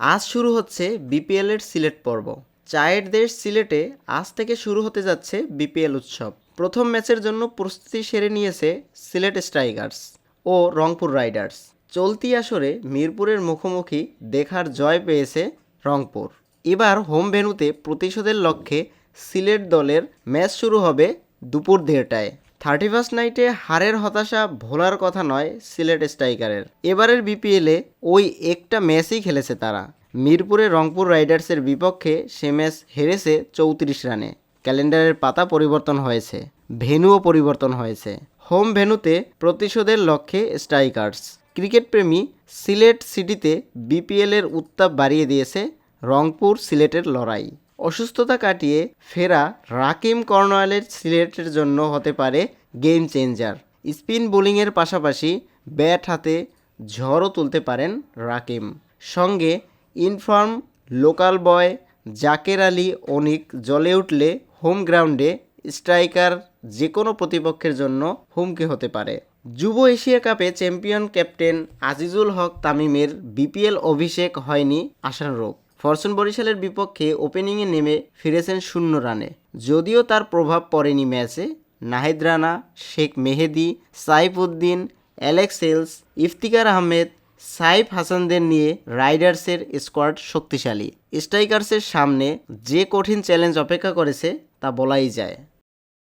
আজ শুরু হচ্ছে বিপিএলের সিলেট পর্ব। চায়ের দেশ সিলেটে আজ থেকে শুরু হতে যাচ্ছে বিপিএল উৎসব। প্রথম ম্যাচের জন্য প্রস্তুতি সেরে নিয়েছে সিলেট স্ট্রাইকার্স ও রংপুর রাইডার্স। চলতি আসরে মিরপুরের মুখোমুখি দেখার জয় পেয়েছে রংপুর। এবার হোম ভেনুতে প্রতিশোধের লক্ষ্যে সিলেট দলের ম্যাচ শুরু হবে দুপুর দেড়টায়। থার্টি ফার্স্ট নাইটে হারের হতাশা ভোলার কথা নয় সিলেট স্ট্রাইকারের। এবারের বিপিএলে ওই একটা ম্যাচই খেলেছে তারা। মিরপুরে রংপুর রাইডার্সের বিপক্ষে সে ম্যাচ হেরেছে চৌত্রিশ রানে। ক্যালেন্ডারের পাতা পরিবর্তন হয়েছে, ভেন্যুও পরিবর্তন হয়েছে। হোম ভেন্যুতে প্রতিশোধের লক্ষ্যে স্ট্রাইকার্স। ক্রিকেট প্রেমী সিলেট সিটিতে বিপিএলের উত্তাপ বাড়িয়ে দিয়েছে রংপুর সিলেটের লড়াই। অসুস্থতা কাটিয়ে ফেরা রাকিম কর্নওয়ালের সিলেটের জন্য হতে পারে গেম চেঞ্জার স্পিন বোলিংয়ের পাশাপাশি ব্যাট হাতে ঝড়ও তুলতে পারেন রাকিম। সঙ্গে in form local boy Zaker Ali Anik জ্বলে উঠলে হোম গ্রাউন্ডে স্ট্রাইকার যে কোনো প্রতিপক্ষের জন্য হুমকি হতে পারে। যুব এশিয়া কাপে চ্যাম্পিয়ন ক্যাপ্টেন আজিজুল হক তামিমের বিপিএল অভিষেক হয়নি আশানুরূপ। ফরচুন বরিশালের বিপক্ষে ওপেনিংয়ে নেমে ফিরেছেন শূন্য রানে। যদিও তার প্রভাব পড়েনি ম্যাচে, নাহিদ রানা, শেখ মেহেদি সাইফুদ্দিন অ্যালেক্স হেলস ইফতিকার আহমেদ, সাইফ হাসানদের নিয়ে রাইডার্সের স্কোয়াড শক্তিশালী। স্ট্রাইকার্সের সামনে যে কঠিন চ্যালেঞ্জ অপেক্ষা করেছে তা বলাই যায়।